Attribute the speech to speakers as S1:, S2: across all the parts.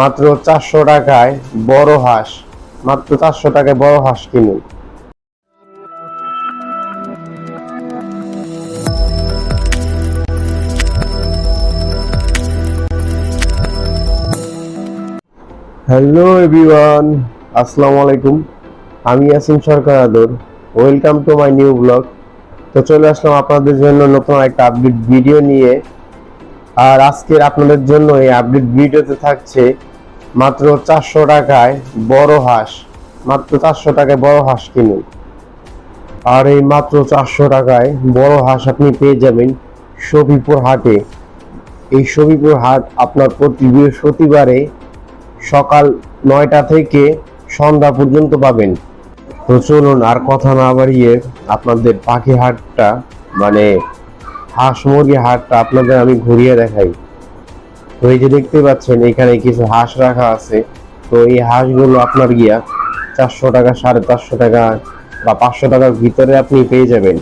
S1: মাত্র চারশো টাকায় বড় হাঁস। মাত্র চারশো টাকায় বড় হাঁস কিনুন। হ্যালো এভরিওয়ান আসসালামু আলাইকুম। আমি Yasin Sarkar Adar. Welcome to my new blog তো চলে আসলাম আপনাদের জন্য নতুন একটা আপডেট ভিডিও নিয়ে। আর আজকের আপনাদের জন্য এই আপডেট ভিডিওতে থাকছে মাত্র চারশো টাকায় বড় হাঁস। মাত্র চারশো টাকায় বড় হাঁস কিনুন। আর এই মাত্র চারশো টাকায় বড় হাঁস আপনি পেয়ে যাবেন শফিপুর হাটে। এই শফিপুর হাট আপনার প্রতি বৃহস্পতিবারে সকাল নয়টা থেকে সন্ধ্যা পর্যন্ত পাবেন। তো চলুন আর কথা না বাড়িয়ে আপনাদের পাখি হাটটা মানে হাঁস মুরগি হাটটা আপনাদের আমি ঘুরিয়ে দেখাই। তো এই যে দেখতে পাচ্ছেন, এখানে কিছু হাঁস রাখা আছে। তো এই হাঁসগুলো আপনার গিয়া চারশো টাকা, সাড়ে চারশো টাকা বা পাঁচশো টাকার ভিতরে আপনি পেয়ে যাবেন।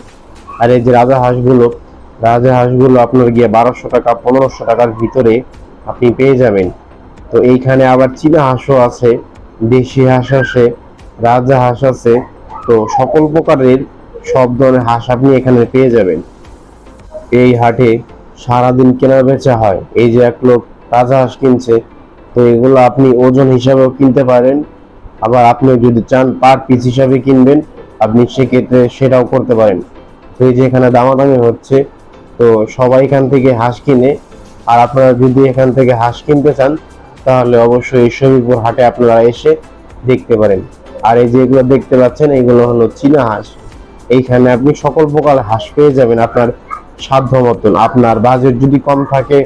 S1: আর এই যে রাজা হাঁসগুলো রাজা হাঁসগুলো আপনার গিয়ে বারোশো টাকা, পনেরোশো টাকার ভিতরে আপনি পেয়ে যাবেন। তো এইখানে আবার চীনা হাঁসও আছে, দেশি হাঁস আছে, রাজা হাঁস আছে। তো সকল প্রকারের সব ধরনের হাঁস আপনি এখানে পেয়ে যাবেন। এই হাটে সারাদিন কেনা বেচা হয়। এই যে এক লোক রাজা হাঁস কিনছে, তো এগুলো আপনি ওজন হিসাবেও কিনতে পারেন। আবার আপনি যদি চান পার পিস হিসাবে কিনবেন, আপনি সেক্ষেত্রে সেটাও করতে পারেন। তো এই যে এখানে দামাদামি হচ্ছে, তো সবাই এখান থেকে হাঁস কিনে, আর আপনারা যদি এখান থেকে হাঁস কিনতে চান, তাহলে অবশ্যই এই শরীরপুর হাটে আপনারা এসে দেখতে পারেন। আর এই যে এগুলো দেখতে পাচ্ছেন, এগুলো হলো চীনা হাঁস। এইখানে আপনি সকল প্রকার হাঁস পেয়ে যাবেন। আপনার সাধ্য মতন আপনার বাজেট যদি কম থাকে,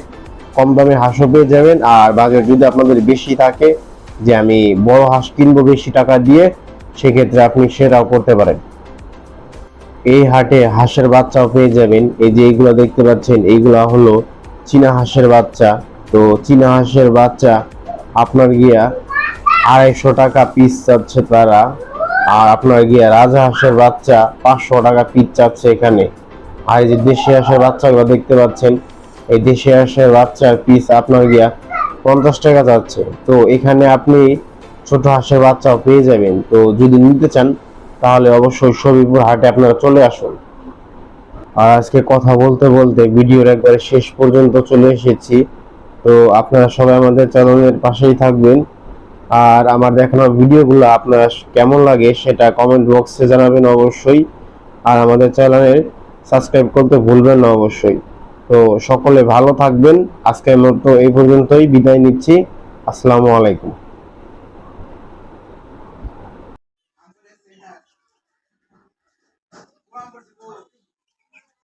S1: কম দামে হাঁসও পেয়ে যাবেন, আর বাজেট যদি আপনাদের বেশি থাকে, যে আমি বড় হাঁস কিনবো বেশি টাকা দিয়ে, সেক্ষেত্রে আপনি সেটাও করতে পারেন। এই হাটে হাঁসের বাচ্চাও পেয়ে যাবেন। এই যে এইগুলো দেখতে পাচ্ছেন, এইগুলা হলো চীনা হাঁসের বাচ্চা। তো চীনা হাঁসের বাচ্চা আপনার গিয়া আড়াইশো টাকা পিস চাচ্ছে তারা, আর আপনার গিয়া রাজা হাঁসের বাচ্চা পাঁচশো টাকা পিস চাচ্ছে এখানে। আর এই যে দেশি হাঁসের বাচ্চাগুলো দেখতে পাচ্ছেন, এই দেশি হাঁসের বাচ্চার পিস আপনার গিয়া পঞ্চাশ টাকা যাচ্ছে। তো এখানে আপনি ছোট হাঁসের বাচ্চাও পেয়ে যাবেন। তো যদি নিতে চান, তাহলে অবশ্যই সবিপুর হাটে আপনারা চলে আসুন। আর আজকে কথা বলতে বলতে ভিডিওর একবারে শেষ পর্যন্ত চলে এসেছি। তো আপনারা সবাই আমাদের চ্যানেলের পাশেই থাকবেন। আর আমার দেখানো ভিডিওগুলো আপনারা কেমন লাগে সেটা কমেন্ট বক্সে জানাবেন অবশ্যই। আর আমাদের চ্যানেলে সাবস্ক্রাইব করতে ভুলবেন না অবশ্যই। তো সকলে ভালো থাকবেন। আজকের মতো এই পর্যন্তই। বিদায় নিচ্ছি। আসসালামু আলাইকুম।